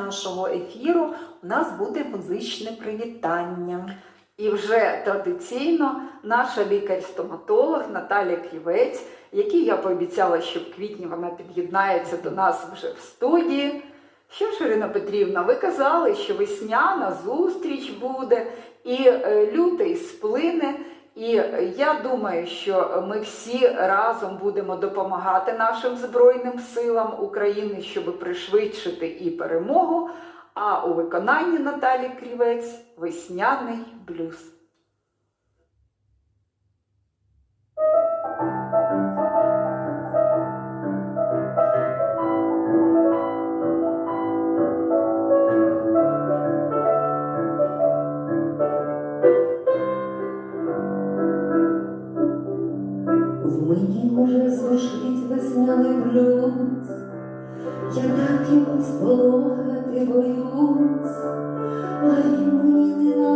нашого ефіру у нас буде музичне привітання. І вже традиційно наша лікар-стоматолог Наталя Крівець, якій я пообіцяла, що в квітні вона під'єднається до нас вже в студії. Що ж, Ірина Петрівна, ви казали, що весняна зустріч буде, і е, лютий сплине. І я думаю, що ми всі разом будемо допомагати нашим Збройним силам України, щоб пришвидшити і перемогу. А у виконанні Наталі Крівець весняний блюз. В мені уже звучить весняний блюз, я так йому сполохати боюсь, а він мені неначе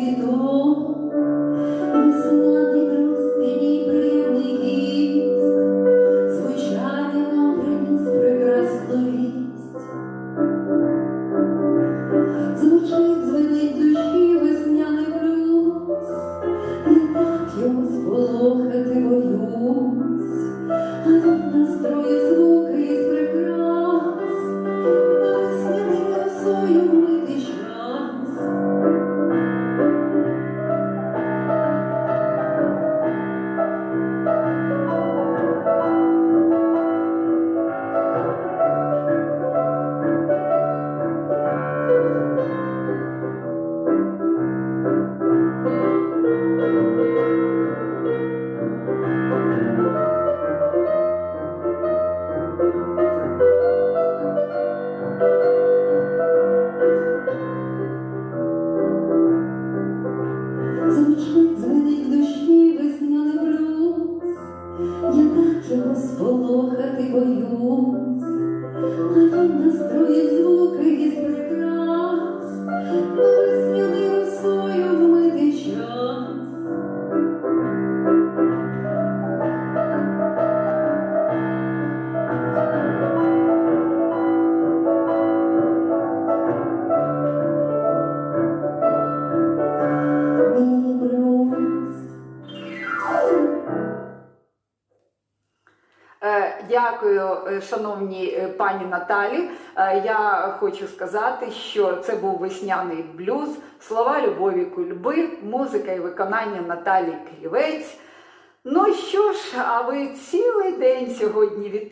Дякую, шановні шановній е, пані Наталі. Е, Я хочу сказати, що це був весняний блюз, слова любові кульби, музика і виконання Наталі Крівець. Ну що ж, а ви цілий день сьогодні вітаєте.